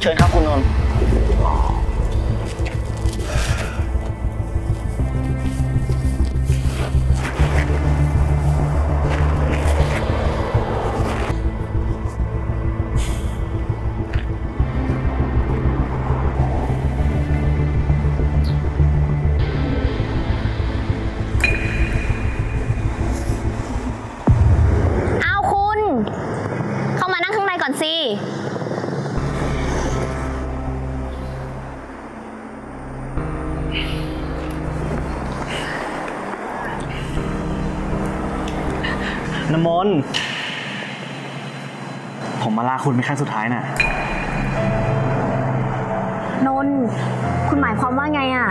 เชิญครับคุณนนท์ น้ำมนต์ผมมาลาคุณเป็นครั้งสุดท้ายน่ะ นนท์คุณหมายความว่าไงอะ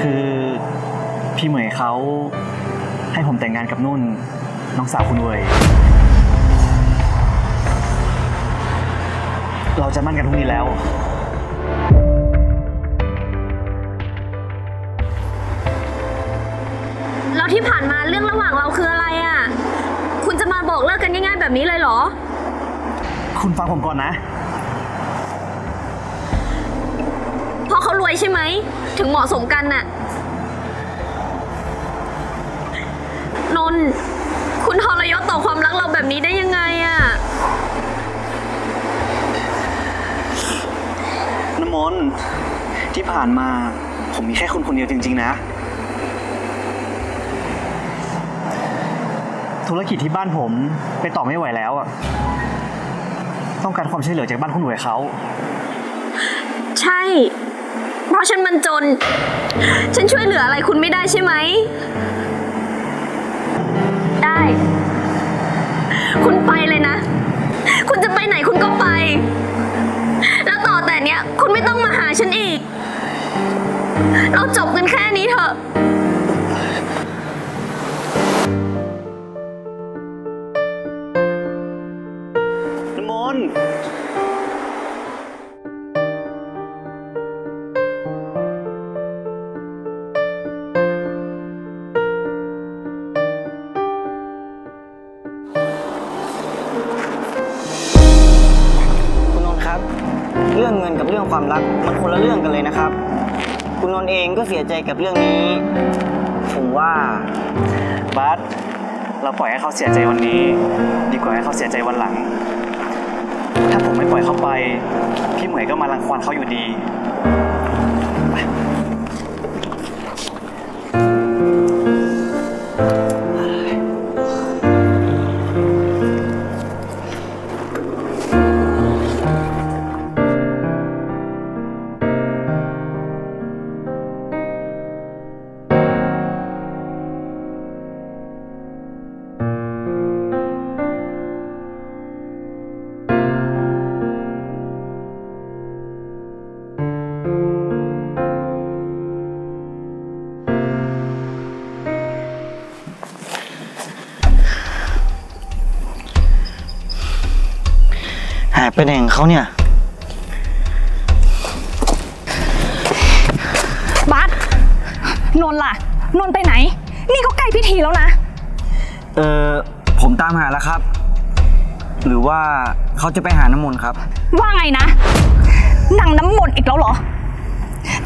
คือพี่เหมยเขาให้ผมแต่งงานกับนุ่น น้องสาวคุณเวย เราจะมั่นกันพรุ่งนี้แล้ว แล้วที่ผ่านมาเรื่องระหว่างเราคืออะไรอะคุณจะมาบอกเลิกกันง่าย ๆ แบบนี้เลยเหรอ คุณฟังผมก่อนนะ เพราะเขารวยใช่ไหม ถึงเหมาะสมกันน่ะ นนท์คุณทรยศต่อความรักเราแบบนี้ได้ยังไงอะน้ำมนต์ที่ผ่านมาผมมีแค่คุณคนเดียวจริง ๆ นะ ธุรกิจที่บ้านผมไปต่อไม่ไหวแล้วอะต้องการความช่วยเหลือจากบ้านคุณหน่วยเขา ใช่ เพราะฉันมันจน ฉันช่วยเหลืออะไรคุณไม่ได้ใช่ไหม ได้ คุณไปเลยนะ คุณจะไปไหนคุณก็ไป แล้วต่อแต่เนี้ย คุณไม่ต้องมาหาฉันอีก เราจบกันแค่นี้เถอะ เรื่องเงินกับเรื่องความรักมันคนละเรื่องกันเลยนะครับ คุณนนท์เองก็เสียใจกับเรื่องนี้ ผมว่าบัสเราปล่อยให้เขาเสียใจวันนี้ ดีกว่าให้เขาเสียใจวันหลัง ถ้าผมไม่ปล่อยเขาไป พี่เหมยก็มารังควานเขาอยู่ดี ไปไหนของเขาเนี่ย บัสนนท์ล่ะ นนท์ไปไหน นี่ก็ใกล้พิธีแล้วนะ เออผมตามหาแล้วครับ หรือว่าเขาจะไปหาน้ำมนต์ครับ ว่าไงนะนางน้ำมนต์อีกแล้วเหรอ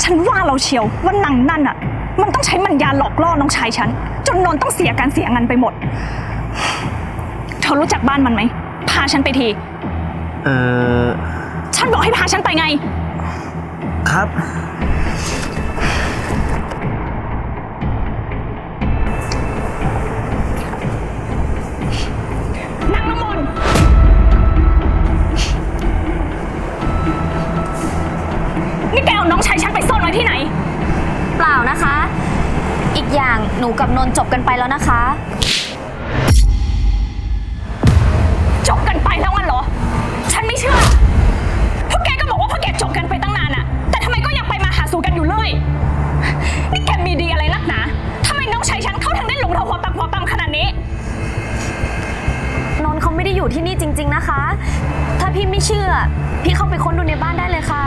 ฉันว่าเราเชียวว่านางนั่นอะ มันต้องใช้มัญญาหลอกล่อน้องชายฉัน จนนนท์ต้องเสียการเสียเงินไปหมด เธอรู้จักบ้านมันไหม พาฉันไปที เออฉันบอกให้พาฉันไปไง ครับ นางน้ำมนต์นี่แกเอาน้องชายฉันไปซ่อนไว้ที่ไหน เปล่านะคะ อีกอย่างหนูกับนนท์จบกันไปแล้วนะคะ จบกันไปแล้วงั้นเหรอ ฉันไม่เชื่อ พวกแกก็บอกว่าพวกแกจบกันไปตั้งนานอะแต่ทำไมก็ยังไปมาหาสู่กันอยู่เลยนี่แกมีดีอะไรนักหนาทำไมน้องชายฉันเขาถึงได้หลงเราหัวปักหัวปั๊มขนาดนี้ นนท์เขาไม่ได้อยู่ที่นี่จริง ๆนะคะ ถ้าพี่ไม่เชื่อ พี่เข้าไปค้นดูในบ้านได้เลยค่ะ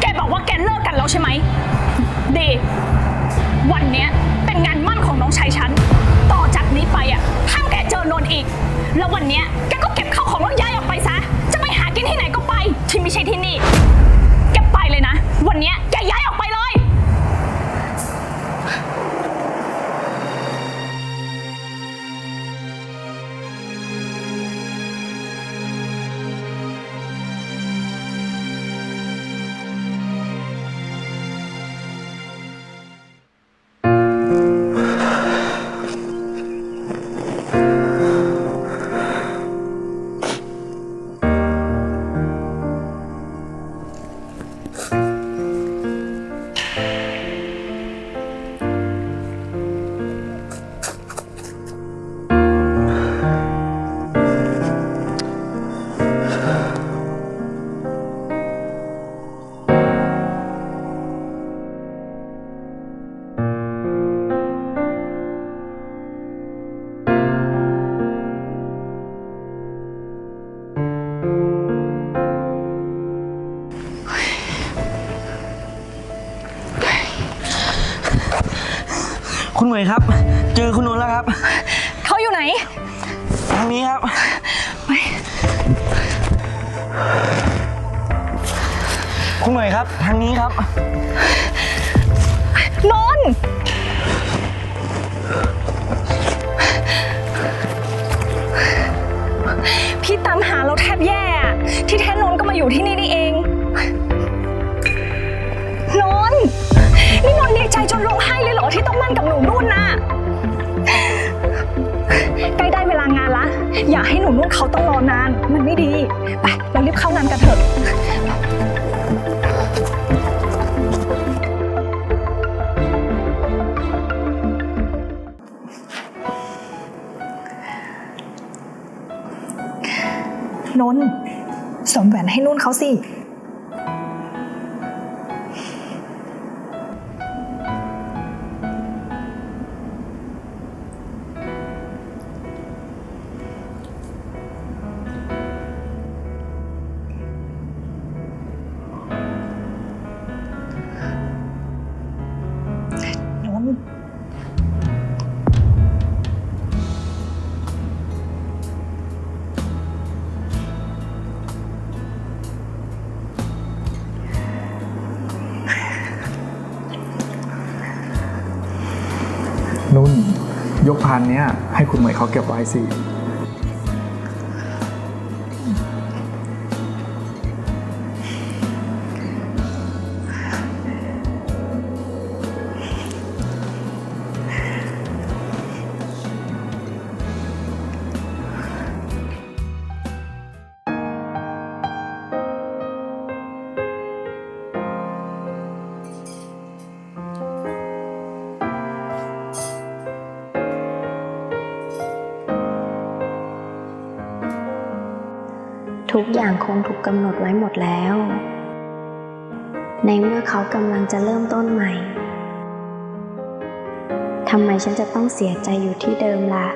แกบอกว่าแกเลิกกันแล้วใช่ไหมดี วันเนี้ยเป็นงานมั่นของน้องชายฉัน 了。คุณเหมยครับ เจอคุณนนท์แล้วครับ เขาอยู่ไหน ทางนี้ครับ คุณเหมยครับ ทางนี้ครับ นนท์พี่ตามหาเราแทบแย่อะที่แท้นนท์ก็มาอยู่ที่นี่นี่เอง ที่ต้องมั่นกับหนูนุ่นน่ะ ใกล้ได้เวลางานละ อย่าให้หนูนุ่นเขาต้องรอนาน มันไม่ดี ไป เรารีบเข้างานกันเถอะ นนท์สวมแหวนให้นุ่นเขาสิ ยกพานเนี้ยให้คุณเหมยเขาเก็บไว้สิ ทุกอย่างคงถูกกำหนดไว้หมดแล้ว ในเมื่อเขากำลังจะเริ่มต้นใหม่ทำไมฉันจะต้องเสียใจอยู่ที่เดิมล่ะ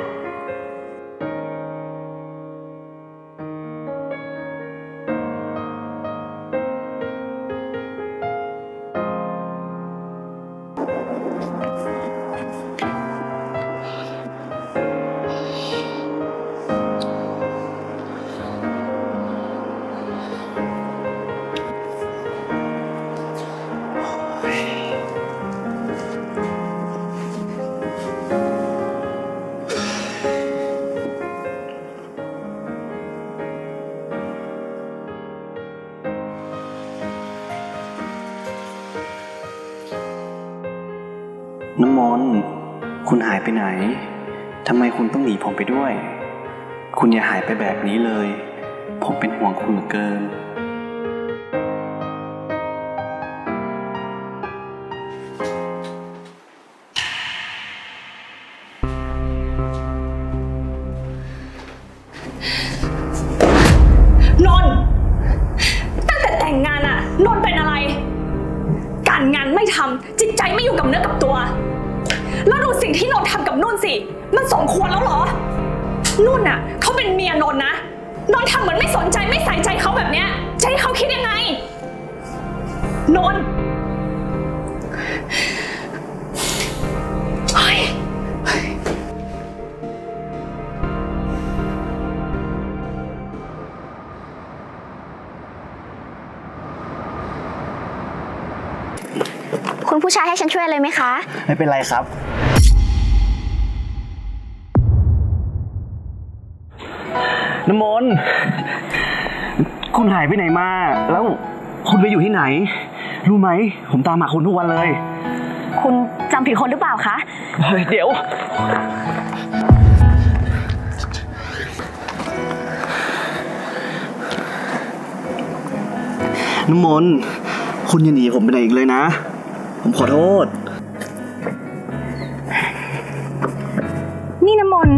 มน คุณหายไปไหน ทำไมคุณต้องหนีผมไปด้วย คุณอย่าหายไปแบบนี้เลย ผมเป็นห่วงคุณเหลือเกิน ผู้ชายให้ฉันช่วยเลยไหมคะ ไม่เป็นไรครับ น้ำมนต์คุณหายไปไหนมา แล้วคุณไปอยู่ที่ไหน รู้ไหม ผมตามหาคุณทุกวันเลย คุณจำผิดคนหรือเปล่าคะ เฮ้ย เดี๋ยว น้ำมนต์คุณอย่าหนีผมไปไหนอีกเลยนะ ผมขอโทษ นี่น้ำมนต์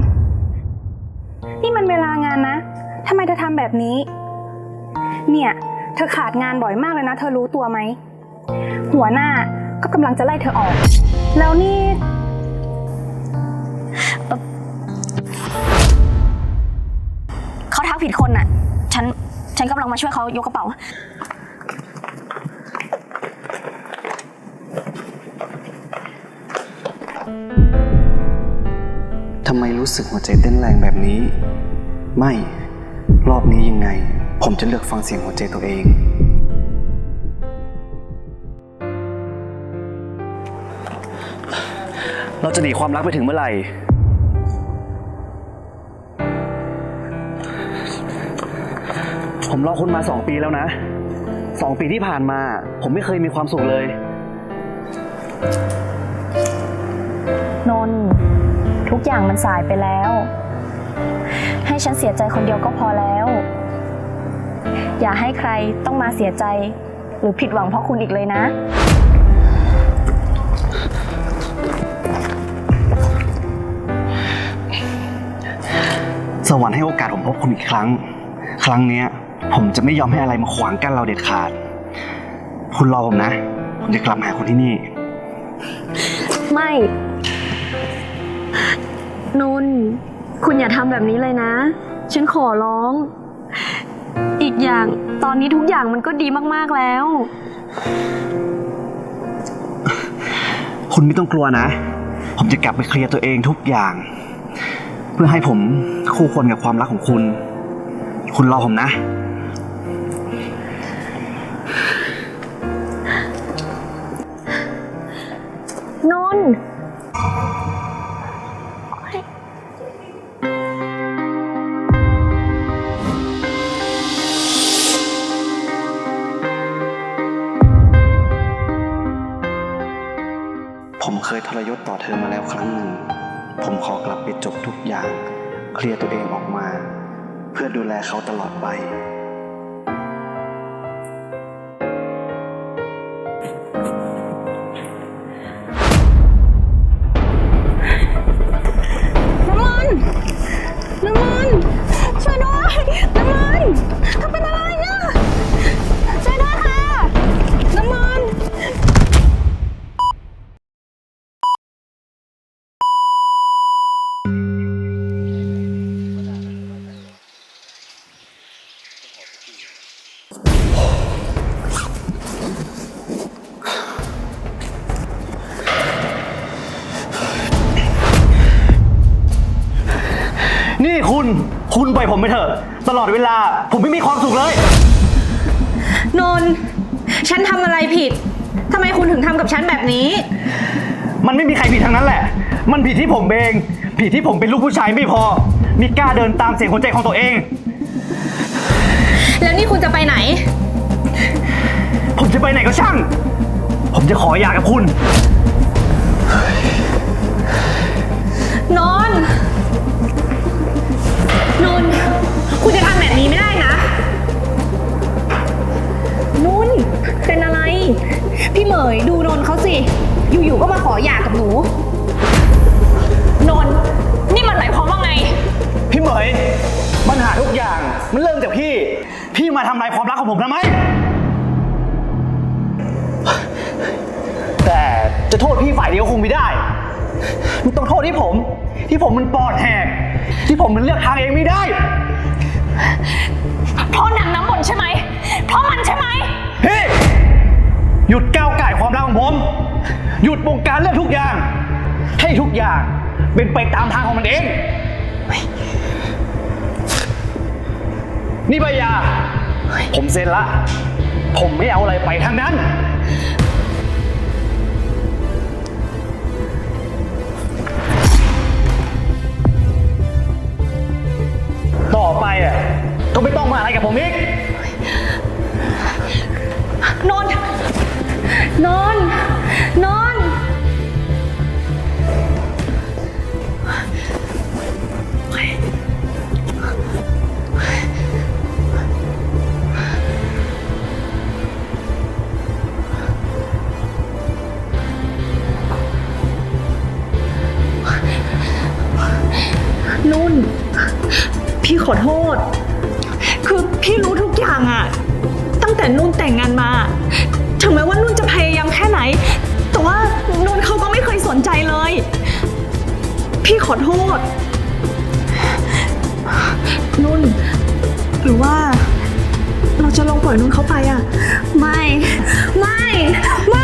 นี่มันเวลางานนะทำไมเธอทำแบบนี้ เนี่ย เธอขาดงานบ่อยมากเลยนะ เธอรู้ตัวไหม หัวหน้าก็กำลังจะไล่เธอออก แล้วนี่เขาทักผิดคนน่ะ ฉัน ฉันกำลังมาช่วยเขายกกระเป๋าำไมรู้สึกหัวใจเต้นแรงแบบนี้ ไม่ รอบนี้ยังไง ผมจะเลือกฟังเสียงหัวใจตัวเอง เราจะหนีความรักไปถึงเมื่อไหร่ ผมรอคุณมาสองปีแล้วนะ สองปีที่ผ่านมา ผมไม่เคยมีความสุขเลย อย่างมันสายไปแล้ว ให้ฉันเสียใจคนเดียวก็พอแล้ว อย่าให้ใครต้องมาเสียใจ หรือผิดหวังเพราะคุณอีกเลยนะ สวรรค์ให้โอกาสผมพบคุณอีกครั้ง ครั้งเนี้ย ผมจะไม่ยอมให้อะไรมาขวางกั้นเราเด็ดขาด คุณรอผมนะ ผมจะกลับมาหาคุณที่นี่ ไม่ นนท์คุณอย่าทำแบบนี้เลยนะ ฉันขอร้อง อีกอย่างตอนนี้ทุกอย่างมันก็ดีมากๆแล้ว คุณไม่ต้องกลัวนะ ผมจะกลับไปเคลียร์ตัวเองทุกอย่าง เพื่อให้ผมคู่ควรกับความรักของคุณ คุณรอผมนะนน ลียร์ตัวเองออกมา เพื่อดูแลเขาตลอดไป ไปเถอะ ตลอดเวลาผมไม่มีความสุขเลย นนท์ฉันทำอะไรผิดทำไมคุณถึงทำกับฉันแบบนี้ มันไม่มีใครผิดทั้งนั้นแหละ มันผิดที่ผมเอง ผิดที่ผมเป็นลูกผู้ชายไม่พอ มีกล้าเดินตามเสียงหัวใจของตัวเอง แล้วนี่คุณจะไปไหน ผมจะไปไหนก็ช่าง ผมจะขอหย่ากับคุณ นนท์ นนท์คุณจะทำแบบนี้ไม่ได้นะ นุ่น เป็นอะไร พี่เหมยดูนนท์เขาสิ อยู่ๆ ก็มาขอหย่ากับหนู นนท์นี่มันหมายความว่าไง พี่เหมยปัญหาทุกอย่างมันเริ่มจากพี่ พี่มาทำลายความรักของผมทำไม แต่จะโทษพี่ฝ่ายเดียวคงไม่ได้ มันต้องโทษที่ผม ที่ผมมันปอดแหก ที่ผมมันเลือกทางเองไม่ได้ เพราะนางน้ำมนต์ใช่ไหม เพราะมันใช่ไหม พี่ หยุดก้าวไก่ายความรักของผม หยุดบงการเรื่องทุกอย่าง ให้ทุกอย่างเป็นไปตามทางของมันเอง นี่ใบหยา ผมเซ็นละ ผมไม่เอาอะไรไปทั้งนั้น ต่อไปอะก็ไม่ต้องมาอะไรกับผมอีก นอน นอน นอน นุ่น ขอโทษ คือพี่รู้ทุกอย่างอะตั้งแต่นุ่นแต่งงานมา ถึงแม้ว่านุ่นจะพยายามแค่ไหน แต่ว่านุ่นเขาก็ไม่เคยสนใจเลย พี่ขอโทษ นุ่น หรือว่า เราจะลองปล่อยนุ่นเขาไปอะไม่ ไม่ ไม่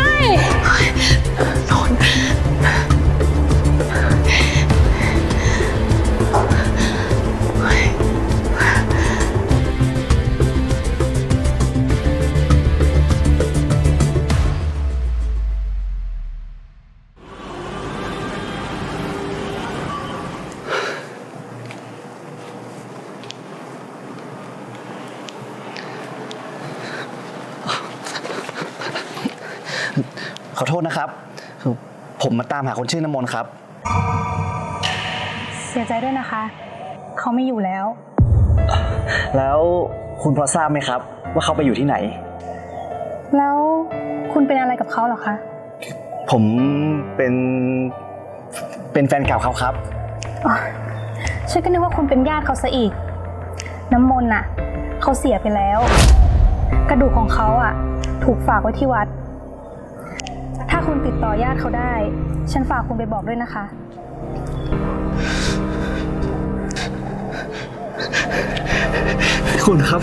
ขอโทษนะครับ คือผมมาตามหาคนชื่อน้ำมนต์ครับ เสียใจด้วยนะคะ เขาไม่อยู่แล้ว แล้วคุณพอทราบไหมครับ ว่าเขาไปอยู่ที่ไหน แล้วคุณเป็นอะไรกับเขาเหรอคะ ผมเป็นเป็นแฟนเก่าเขาครับอ๋อฉันก็นึกว่าคุณเป็นญาติเขาซะอีก น้ำมนต์น่ะ เขาเสียไปแล้ว กระดูกของเขาอะ ถูกฝากไว้ที่วัดถ้า คุณติดต่อญาติเขาได้ ฉันฝากคุณไปบอกด้วยนะคะ คุณครับ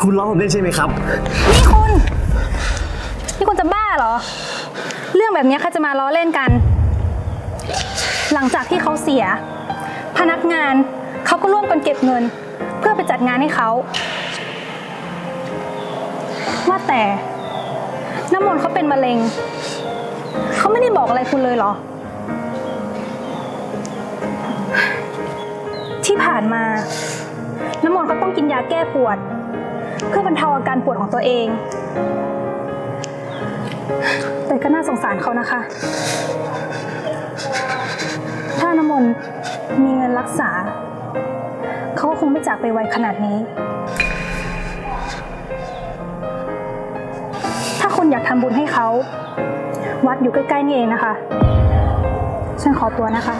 คุณร้องผมได้ใช่ไหมครับ นี่คุณ นี่คุณจะบ้าเหรอ เรื่องแบบนี้ใครจะมาล้อเล่นกัน หลังจากที่เขาเสีย พนักงานเขาก็ร่วมกันเก็บเงิน เพื่อไปจัดงานให้เขาว่าแต่ น้ำมนต์เขาเป็นมะเร็ง เขาไม่ได้บอกอะไรคุณเลยเหรอ ที่ผ่านมา น้ำมนต์เขาต้องกินยาแก้ปวด เพื่อบรรเทาอาการปวดของตัวเอง แต่ก็น่าสงสารเขานะคะ ถ้าน้ำมนต์มีเงินรักษา เขาก็คงไม่จากไปไวขนาดนี้ อยากทำบุญให้เขา วัดอยู่ใกล้ๆนี่เองนะคะ ฉันขอตัวนะคะ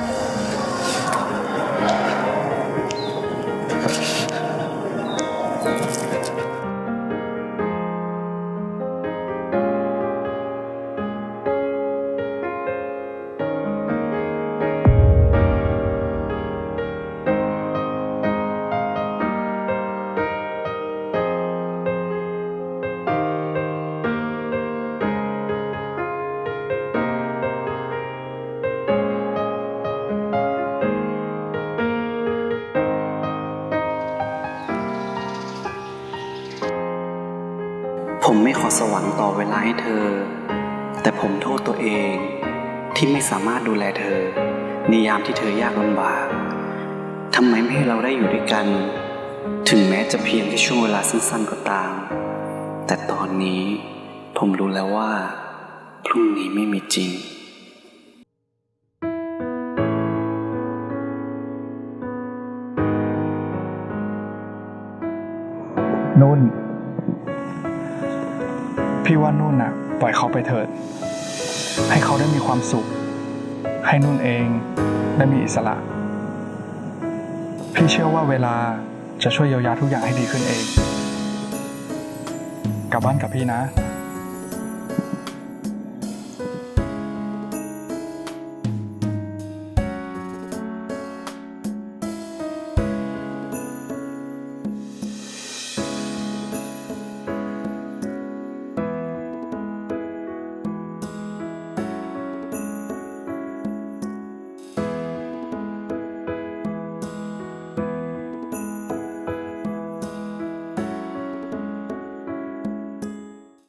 อสวรรค์ต่อเวลาให้เธอ แต่ผมโทษตัวเองที่ไม่สามารถดูแลเธอในยามที่เธอยากลำบากทำไมไม่ให้เราได้อยู่ด้วยกัน ถึงแม้จะเพียงแค่ช่วงเวลาสั้นๆก็ตาม แต่ตอนนี้ผมรู้แล้วว่า พรุ่งนี้ไม่มีจริงนุ่น พี่ว่านุ่นน่ะ ปล่อยเขาไปเถิด ให้เขาได้มีความสุข ให้นุ่นเองได้มีอิสระ พี่เชื่อว่าเวลาจะช่วยเยียวยาทุกอย่างให้ดีขึ้นเอง กลับบ้านกับพี่นะ